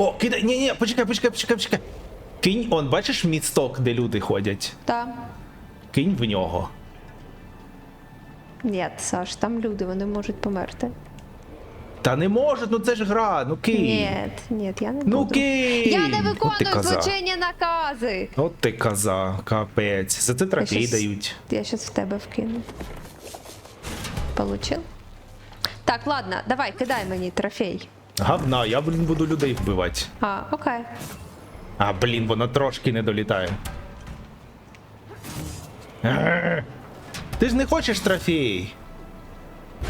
О, кидай. Ні, ні, почекай, почекай, почекай, почекай. Кинь, он, бачиш місток, де люди ходять? Та. Кинь в нього. Ні, Саш, там люди, вони можуть померти. Та не може, ну це ж гра, ну кинь. Ні, ні, я не Ну буду. кинь! Я не От ти виконую коза. злочинні накази. От ти коза, капець. За це трофей щас- дають. Я щас в тебе вкину. Получил? Так, ладно, давай, кидай мені трофей. Гавна, я, блін, буду людей вбивати. А, окей. А, блін, воно трошки не долітає. Е, Ти ж не хочеш трофей?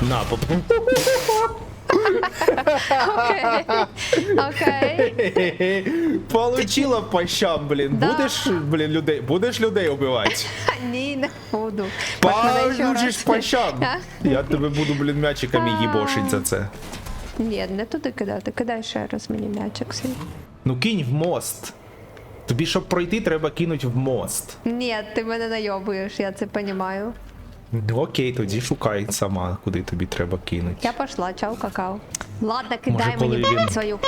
На, поп... Окей. Окей. Получила по щам, блін. Да. Будеш, блін, людей, будеш людей убивати? Ні, не буду. Получиш по щам. Я тебе буду, блін, м'ячиками їбошить за це. Ні, не туди кидати. Кидай ще раз мені м'ячик свій. Ну кинь в мост. Тобі, щоб пройти, треба кинуть в мост. Ні, ти мене найобуєш, я це розумію. Ну окей, тоді шукай сама, куди тобі треба кинути. Я пошла, чау, какао. Ладно, кидай коли мені він- свою.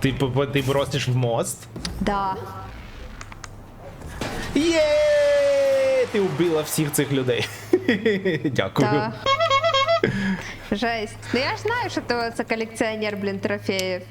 Ти, по- ти бросиш в мост? Да. Є! Ти вбила всіх цих людей. Дякую. Жесть. Ну я ж знаю, що ти це колекціонер, блін, трофеїв.